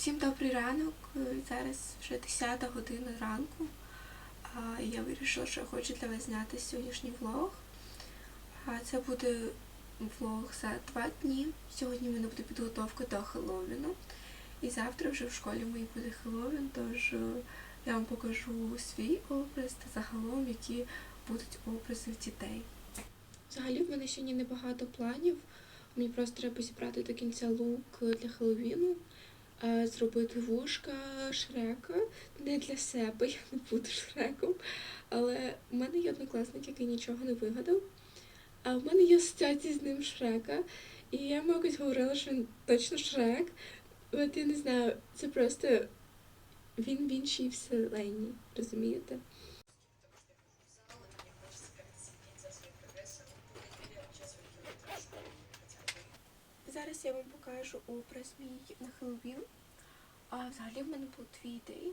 Всім добрий ранок. Е, Зараз вже 10 година ранку. Я вирішила, що я хочу для вас зняти сьогоднішній влог. Це буде влог за два дні. Сьогодні в мене буде підготовка до Хеллоуіну. І завтра вже в школі моїй буде Хеллоуін, тож е, я вам покажу свій образ та загалом, які будуть образи в дітей. Взагалі в мене сьогодні небагато планів. Мені просто треба зібрати до кінця лук для Хеллоуіну е, зробити вушка Шрека. Не для себе, я не буду Шреком. Але в мене є однокласник, який нічого не вигадав. А в мене є асоціації з ним Шрека. І я йому якось говорила, що він точно Шрек. От я не знаю, це просто він в іншій вселенні, розумієте? Зараз я вам покажу образ мій на Хеллоуін. А взагалі в мене був дві ідеї.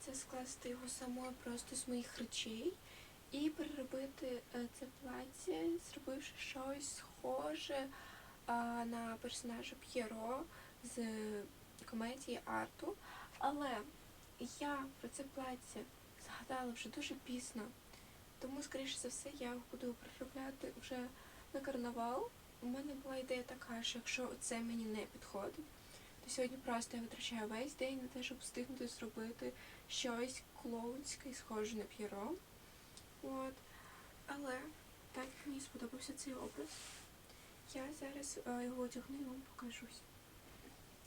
Це скласти його самою просто з моїх речей і переробити е, це плаття, зробивши щось схоже на персонажа П'єро з комедії Арту. Але я про це плаття згадала вже дуже пізно. Тому, скоріше за все, я його буду переробляти вже на карнавал. У мене була ідея така, що якщо це мені не підходить, то сьогодні просто я витрачаю весь день на те, щоб встигнути зробити щось клоунське схоже на п'єро. От. Але так як мені сподобався цей образ, я зараз е, його одягну і вам покажусь.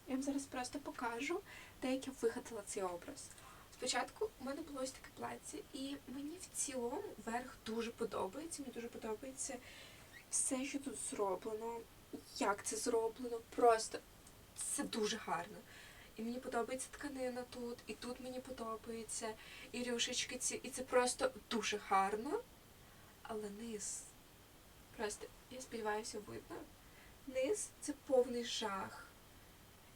Я вам зараз просто покажу, де як я вигадала цей образ. Спочатку у мене було ось таке плаття, і мені в цілому верх дуже подобається. Мені дуже подобається все, що тут зроблено, як це зроблено, просто це дуже гарно. І мені подобається тканина тут, і тут мені подобається, і рюшечки ці, і це просто дуже гарно. Але низ, просто, я сподіваюся, видно. Низ це повний жах.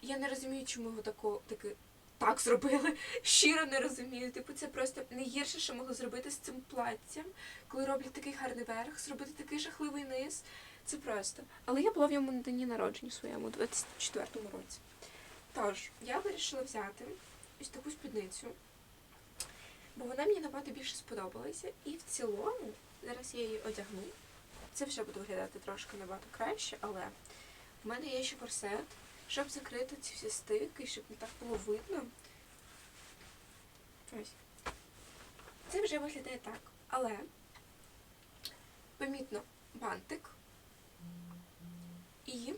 Я не розумію, чому його тако, таки, так зробили. Щиро не розумію. Типу, це просто найгірше, що могли зробити з цим платтям, коли роблять такий гарний верх, зробити такий жахливий низ. Це просто. Але я була в ньому на дні народження своєму, у 24-му році. Тож, я вирішила взяти ось таку спідницю, бо вона мені набагато більше сподобалася. І в цілому, зараз я її одягну. Це вже буде виглядати трошки набагато краще, але в мене є ще корсет, щоб закрити ці всі стики, щоб не так було видно. Ось. Це вже виглядає так. Але помітно бантик. І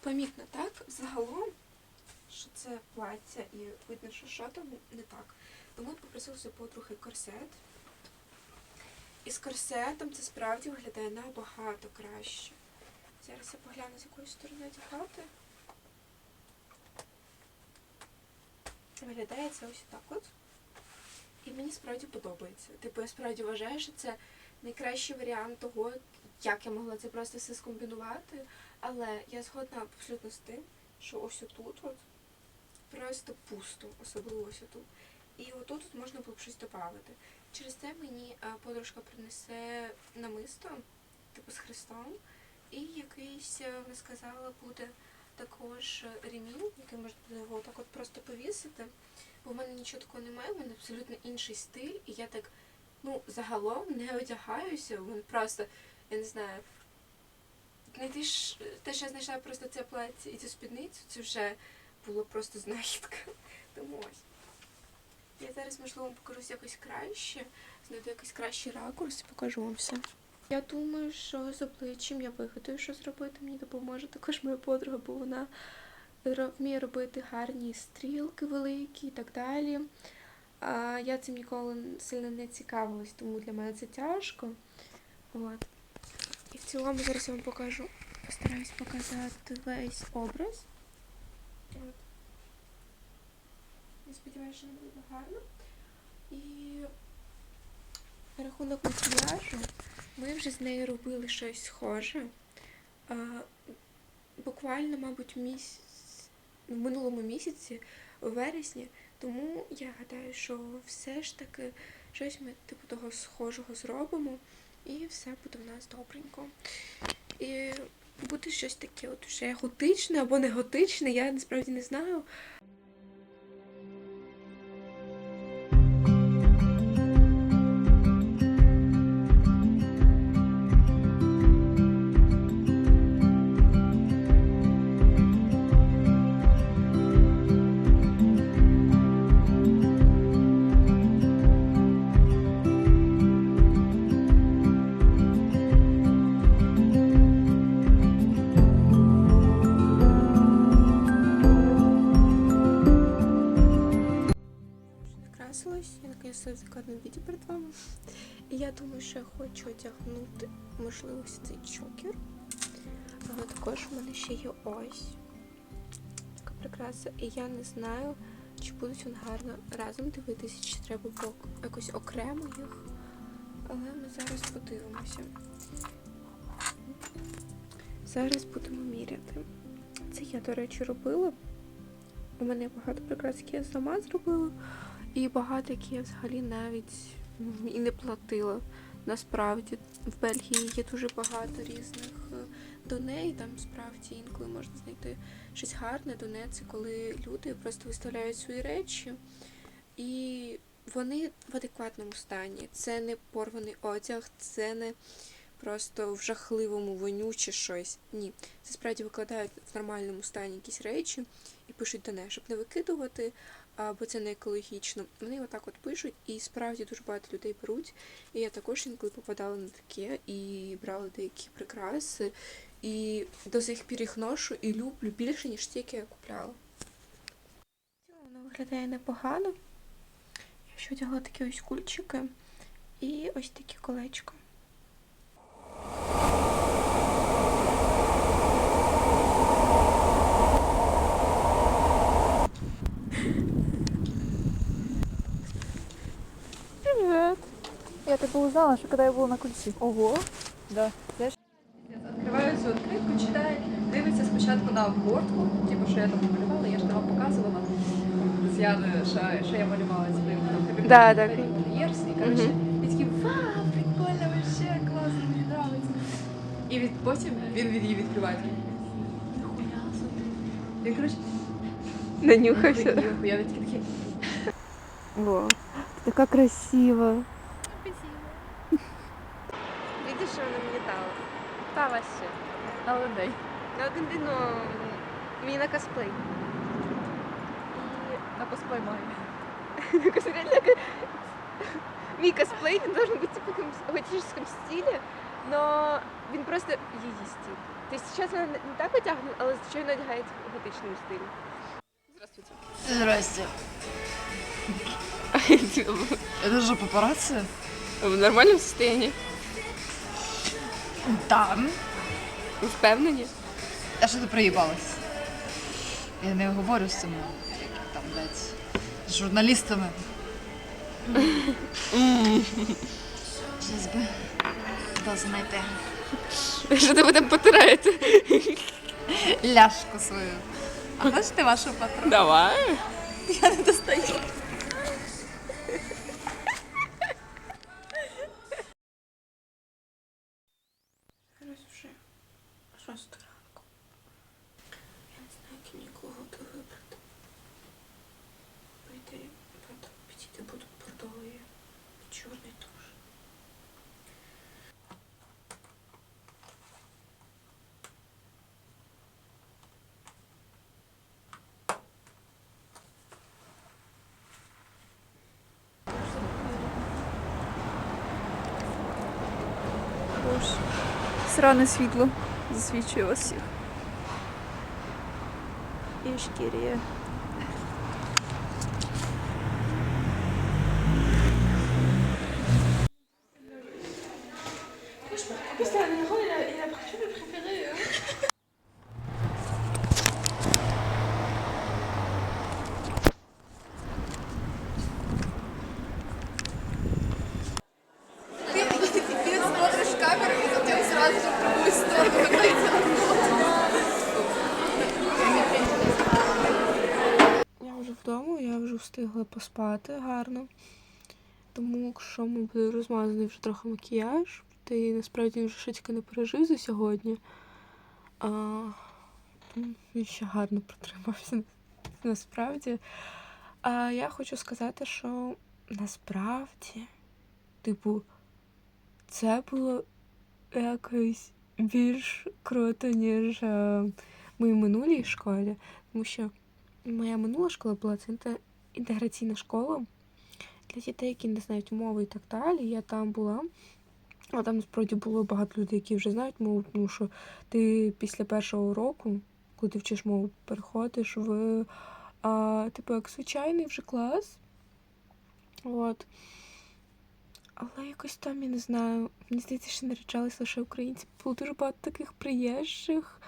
помітно так, загалом, що це плаття і видно, що що там не так. Тому попросила собі подруги корсет. І з корсетом це справді виглядає набагато краще. Зараз я погляну, з якої сторони одягати. Виглядає це ось так от. І мені справді подобається. Типу, я справді вважаю, що це найкращий варіант того, як я могла це просто все скомбінувати. Але я згодна абсолютно з тим, що ось отут от просто пусто, особливо ось отут. І отут от можна було б щось додати. Через це мені е, подружка принесе намисто, типу з хрестом, і якийсь, е, вона сказала, буде також ремінь, який можна його так от просто повісити. Бо в мене нічого такого немає, в мене абсолютно інший стиль, і я так, ну, загалом не одягаюся, в мене просто, я не знаю, не те, що я знайшла просто це плаття і цю спідницю, це вже було просто знахідка. Тому ось. Я зараз, можливо, покажусь якось краще, знайду якийсь кращий ракурс і покажу вам все. Я думаю, що з обличчям я вигадую, що зробити. Мені допоможе також моя подруга, бо вона вміє робити гарні стрілки великі і так далі. А я цим ніколи сильно не цікавилась, тому для мене це тяжко. От. І в цілому зараз я вам покажу, постараюсь показати весь образ. От. Я сподіваюся, що не буде гарно. І рахунок макіяжу ми вже з нею робили щось схоже. Буквально, мабуть, місяць в минулому місяці, у вересні. Тому я гадаю, що все ж таки щось ми типу того схожого зробимо, і все буде в нас добренько. І бути щось таке, от вже готичне або не готичне, я насправді не знаю. Я думаю, що я хочу одягнути, можливо, цей чокер. Але також в мене ще є ось така прикраса. І я не знаю, чи будуть вони гарно разом дивитися, чи треба було якось окремо їх. Але ми зараз подивимося. Зараз будемо міряти. Це я, до речі, робила. У мене багато прикрас, які я сама зробила. І багато які я взагалі навіть і не платила. Насправді в Бельгії є дуже багато різних е, доне, там справді інколи можна знайти щось гарне. Доне це коли люди просто виставляють свої речі, і вони в адекватному стані. Це не порваний одяг, це не просто в жахливому воню чи щось. Ні. Це справді викладають в нормальному стані якісь речі і пишуть доне, щоб не викидувати бо це не екологічно. Вони отак от пишуть, і справді дуже багато людей беруть. І я також інколи попадала на таке і брала деякі прикраси. І до сих пір їх ношу і люблю більше, ніж ті, які я купляла. Воно виглядає непогано. Я ще одягла такі ось кульчики і ось такі колечко. узнала, что когда я была на кульці. Ого. Да. Знаешь? Відкриваю цю відкритку, читає, дивиться спочатку на обгортку, типу, що я там малювала, я ж вам показувала з Яною, що, що я малювала типу, там Да, да. інтер'єрс, і коротше, і такий, вау, прикольно, вообще, класно, мені подобається. І від, потім він від її відкриває. такий, Ніхуя собі. Він, коротше, Нанюхався. я від такий, Во. Ты такая красивая. Видиш, що вона мені дала? та вообще, але дай. На один день, ну, мені на косплей. На косплей має. На косплей, реально, Мій косплей, він должен бути типу, в якомусь готичному стилі, но він просто її стиль. Тобто зараз вона не так одягнена, але звичайно одягається в готичному стилі. Здравствуйте. Здрасте. Это же папарацци? В нормальному стані. Да. Ви впевнені? А що ти приїбалась? Я не говорю з цими, там, блядь, з журналістами. Щас би до знайти Що ти там потираєте? ляшку свою. А хочете вашу патрон? Давай. Я не достаю. Зараз вже шоста ранку. Я не знаю, які мені колготи вибрати. По ідеї, правда, підійти буду бордовий і чорний теж. Боже. Сране світло засвічує вас всіх. І. Ти смотриш камеру і затем сразу же в другую сторону. Я вже вдома, встигла поспати гарно. Тому, якщо ми буде розмазаний вже трохи макіяж, ти насправді він вже швидко не пережив за сьогодні. А, він ще гарно протримався насправді. А я хочу сказати, що насправді, типу, це було якось більш круто, ніж е, в моїй минулій школі. Тому що моя минула школа була це інтеграційна школа для дітей, які не знають мови і так далі. Я там була. А там насправді було багато людей, які вже знають мову, тому що ти після першого року, коли ти вчиш мову, переходиш в а, типу як звичайний вже клас. От. Але якось там, я не знаю, мені здається, що наряджались лише українці. Було дуже багато таких приїжджих,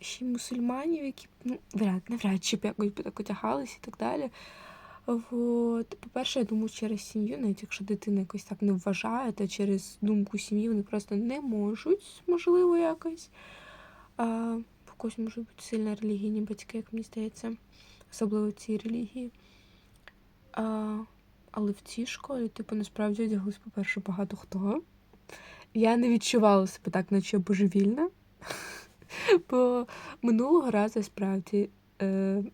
ще й мусульманів, які ну, вряд, навряд чи б якось би так одягались і так далі. От. По-перше, я думаю, через сім'ю, навіть якщо дитина якось так не вважає, то через думку сім'ї вони просто не можуть, можливо, якось. А, в когось можуть бути сильно релігійні батьки, як мені здається, особливо в цій релігії. А, але в цій школі, типу, насправді одяглись, по-перше, багато хто. Я не відчувала себе так, наче божевільна. Бо минулого разу справді, е,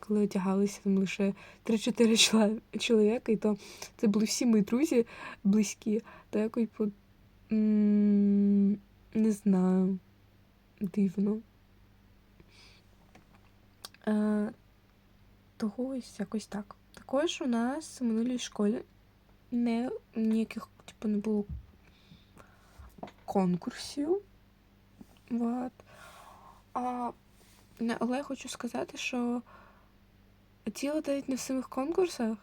коли одягалися там лише 3-4 чоловіка, і то це були всі мої друзі близькі, то якось по, не знаю, дивно. Е, того ось якось так. Також у нас в минулій школі не, ніяких типу, не було конкурсів. Вот. А, але я хочу сказати, що діло навіть не в самих конкурсах,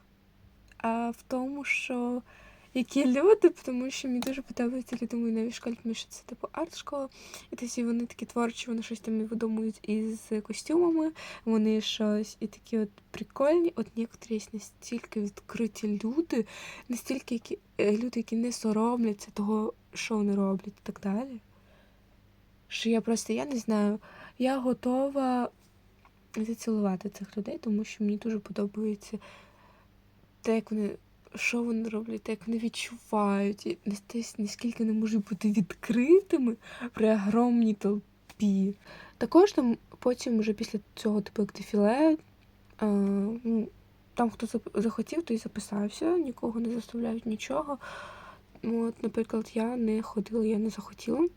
а в тому, що які люди, тому що мені дуже подобаються люди моїй новій школі, тому це типу арт-школа. І тоді вони такі творчі, вони щось там і видумують із костюмами, вони щось і такі от прикольні. От є настільки відкриті люди, настільки які, е, люди, які не соромляться того, що вони роблять і так далі. Що я просто, я не знаю, я готова зацілувати цих людей, тому що мені дуже подобається те, як вони, що вони роблять, як вони відчувають, і наскільки вони можуть бути відкритими при огромній толпі. Також там потім, вже після цього, типу, як дефіле, а, ну, там хто захотів, той записався, нікого не заставляють нічого. От, наприклад, я не ходила, я не захотіла.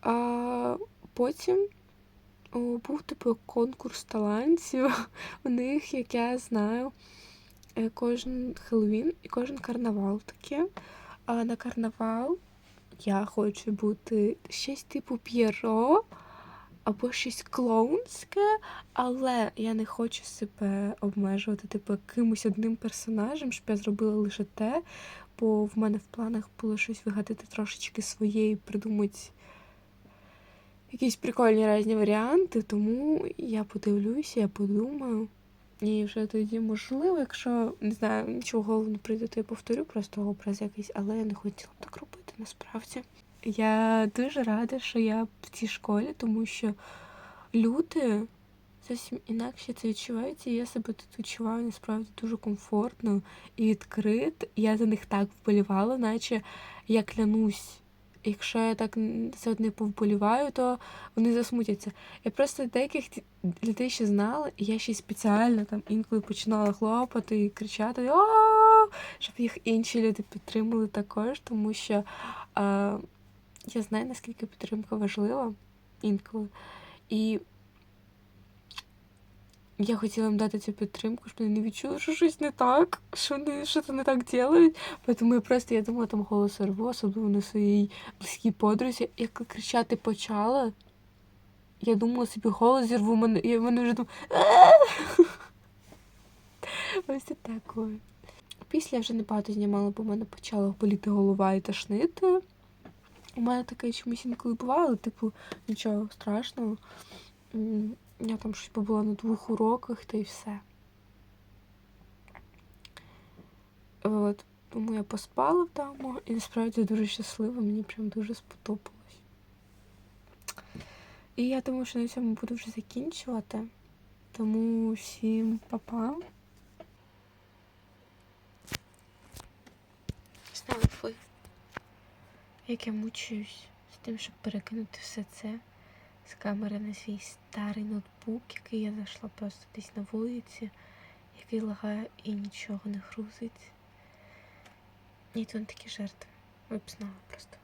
А потім о, був типу конкурс талантів. У них, як я знаю, е, кожен Хеллоуін і кожен карнавал таке. А на карнавал я хочу бути щось типу П'єро або щось клоунське, але я не хочу себе обмежувати типу якимось одним персонажем, щоб я зробила лише те, бо в мене в планах було щось вигадати трошечки своє і придумати якісь прикольні різні варіанти, тому я подивлюся, я подумаю. І вже тоді, можливо, якщо не знаю, нічого в голову не прийде, то я повторю просто образ якийсь, але я не хотіла б так робити насправді. Я дуже рада, що я в цій школі, тому що люди зовсім інакше це відчувають, і я себе тут відчуваю насправді дуже комфортно і відкрито. Я за них так вболівала, наче я клянусь. Якщо я так це за одне повболіваю, то вони засмутяться. Я просто деяких людей ще знала, і я ще й спеціально там інколи починала хлопати і кричати, щоб їх інші люди підтримали також, тому що я знаю, наскільки підтримка важлива інколи. І я хотіла їм дати цю підтримку, щоб вони не відчули, що щось не так, що вони щось не так роблять. Тому я просто я думала, там голос рву, особливо на своїй близькій подрузі. Як кричати почала, я думала собі голос зірву мене, і вони вже там. Ось це таке. Після я вже небагато знімала, бо в мене почала боліти голова і тошнити. У мене таке чомусь інколи бувало, типу, нічого страшного. Я там щось побула на двох уроках, та й все. От. Тому я поспала вдома і насправді дуже щаслива, мені прям дуже сподобалось. І я думаю, що на цьому буду вже закінчувати. Тому всім па-па. Знали ви, як я мучуюсь з тим, щоб перекинути все це з камери на свій старий ноутбук, який я знайшла просто десь на вулиці, який лагає і нічого не грузить. І тут такі жертви. Ви просто.